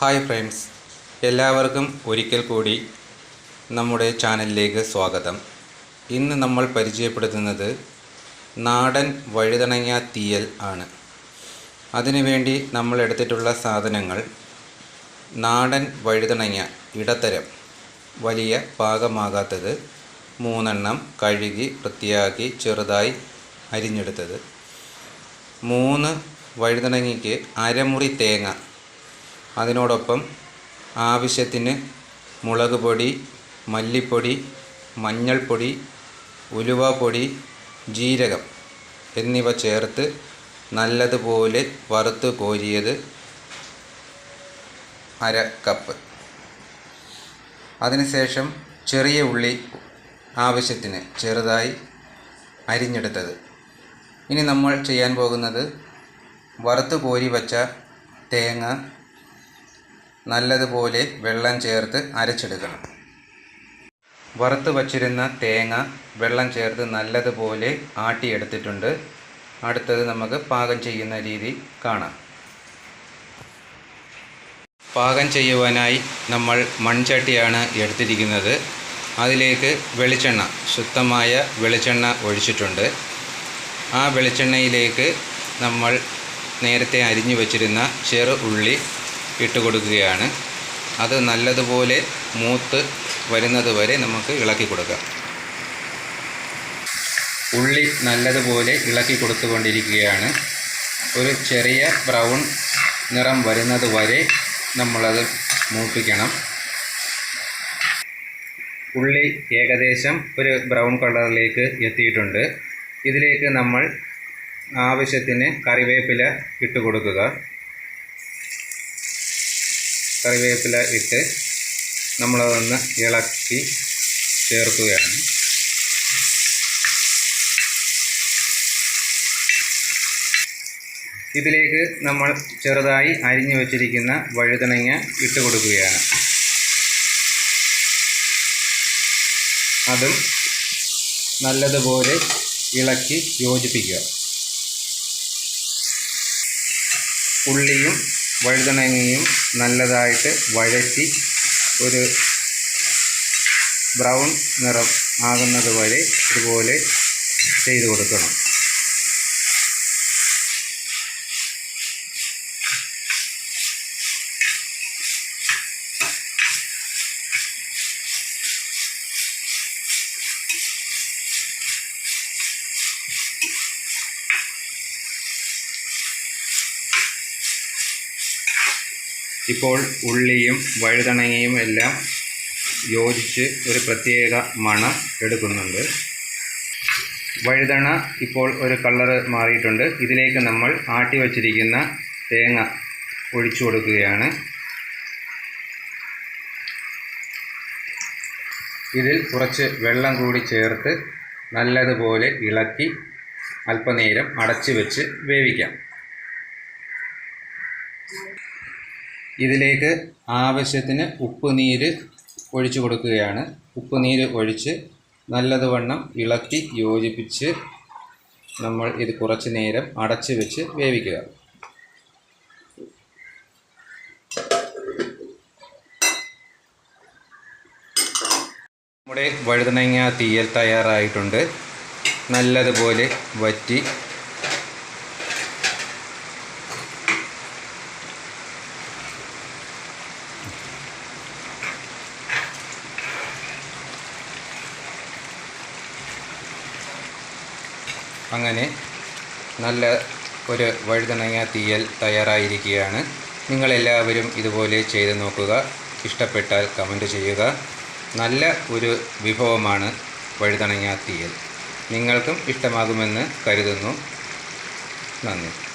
Hi friends എല്ലാവർക്കും ഒരിക്കൽ കൂടി നമ്മുടെ ചാനലിലേക്ക് സ്വാഗതം. ഇന്ന് നമ്മൾ പരിചയപ്പെടുത്തുന്നത് നാടൻ വഴുതണങ്ങ തീയൽ ആണ്. അതിനുവേണ്ടി നമ്മൾ എടുത്തിട്ടുള്ള സാധനങ്ങൾ നാടൻ വഴുതണങ്ങ ഇടത്തരം വലിയ പാകമാകാത്തത് മൂന്നെണ്ണം കഴുകി വൃത്തിയാക്കി ചെറുതായി അരിഞ്ഞെടുത്തത്. മൂന്ന് വഴുതണങ്ങയ്ക്ക് അരമുറി തേങ്ങ അതിനോടൊപ്പം ആവശ്യത്തിന് മുളക് പൊടി മല്ലിപ്പൊടി മഞ്ഞൾപ്പൊടി ഉലുവാപ്പൊടി ജീരകം എന്നിവ ചേർത്ത് നല്ലതുപോലെ വറുത്ത് കോരിയത് അര കപ്പ്. അതിനുശേഷം ചെറിയ ഉള്ളി ആവശ്യത്തിന് ചെറുതായി അരിഞ്ഞെടുത്തത്. ഇനി നമ്മൾ ചെയ്യാൻ പോകുന്നത് വറുത്ത് കോരി വച്ച തേങ്ങ നല്ലതുപോലെ വെള്ളം ചേർത്ത് അരച്ചെടുക്കണം. വറുത്ത് വച്ചിരുന്ന തേങ്ങ വെള്ളം ചേർത്ത് നല്ലതുപോലെ ആട്ടിയെടുത്തിട്ടുണ്ട്. അടുത്തത് നമുക്ക് പാകം ചെയ്യുന്ന രീതി കാണാം. പാകം ചെയ്യുവാനായി നമ്മൾ മൺചട്ടിയാണ് എടുത്തിരിക്കുന്നത്. അതിലേക്ക് വെളിച്ചെണ്ണ ശുദ്ധമായ വെളിച്ചെണ്ണ ഒഴിച്ചിട്ടുണ്ട്. ആ വെളിച്ചെണ്ണയിലേക്ക് നമ്മൾ നേരത്തെ അരിഞ്ഞു വച്ചിരുന്ന ചെറു ഉള്ളി ഇട്ട് കൊടുക്കുകയാണ് അത് നല്ലതുപോലെ മൂത്ത് വരുന്നത് വരെ നമുക്ക് ഇളക്കി കൊടുക്കാം. ഉള്ളി നല്ലതുപോലെ ഇളക്കി കൊടുത്തുകൊണ്ടിരിക്കുകയാണ്. ഒരു ചെറിയ ബ്രൗൺ നിറം വരുന്നത് വരെ നമ്മളത് മൂപ്പിക്കണം. ഉള്ളി ഏകദേശം ഒരു ബ്രൗൺ കളറിലേക്ക് എത്തിയിട്ടുണ്ട്. ഇതിലേക്ക് നമ്മൾ ആവശ്യത്തിന് കറിവേപ്പില ഇട്ട് കൊടുക്കുക കറിവേപ്പില ഇട്ട് നമ്മളതൊന്ന് ഇളക്കി ചേർക്കുകയാണ്. ഇതിലേക്ക് നമ്മൾ ചെറുതായി അരിഞ്ഞു വച്ചിരിക്കുന്ന വഴുതനങ്ങ ഇട്ട് കൊടുക്കുകയാണ്. അതും നല്ലതുപോലെ ഇളക്കി യോജിപ്പിക്കുക. ഉള്ളിയും വഴുതനങ്ങയും നല്ലതായിട്ട് വഴറ്റി ഒരു ബ്രൗൺ നിറം ആകുന്നത് വരെ ഇതുപോലെ ചെയ്തു കൊടുക്കണം. ഇപ്പോൾ ഉള്ളിയും വഴുതണങ്ങയും എല്ലാം യോജിച്ച് ഒരു പ്രത്യേക മണം എടുക്കുന്നുണ്ട്. വഴുതണ ഇപ്പോൾ ഒരു കളറ് മാറിയിട്ടുണ്ട്. ഇതിലേക്ക് നമ്മൾ ആട്ടി വച്ചിരിക്കുന്ന തേങ്ങ ഒഴിച്ചു കൊടുക്കുകയാണ്. ഇതിൽ കുറച്ച് വെള്ളം കൂടി ചേർത്ത് നല്ലതുപോലെ ഇളക്കി അല്പനേരം അടച്ചു വെച്ച് വേവിക്കാം. ഇതിലേക്ക് ആവശ്യത്തിന് ഉപ്പ് നീര് ഒഴിച്ചു കൊടുക്കുകയാണ്. ഉപ്പ് നീര് ഒഴിച്ച് നല്ലതുവണ്ണം ഇളക്കി യോജിപ്പിച്ച് നമ്മൾ ഇത് കുറച്ച് നേരം അടച്ച് വെച്ച് വേവിക്കുക. നമ്മുടെ വഴുതനങ്ങ തീയൽ തയ്യാറായിട്ടുണ്ട്. നല്ലതുപോലെ വറ്റി അങ്ങനെ നല്ല ഒരു വഴുതനങ്ങ തീയൽ തയ്യാറായിരിക്കുകയാണ്. നിങ്ങളെല്ലാവരും ഇതുപോലെ ചെയ്ത് നോക്കുക. ഇഷ്ടപ്പെട്ടാൽ കമന്റ് ചെയ്യുക. നല്ല ഒരു വിഭവമാണ് വഴുതനങ്ങ തീയൽ. നിങ്ങൾക്കും ഇഷ്ടമാകുമെന്ന് കരുതുന്നു. നന്ദി.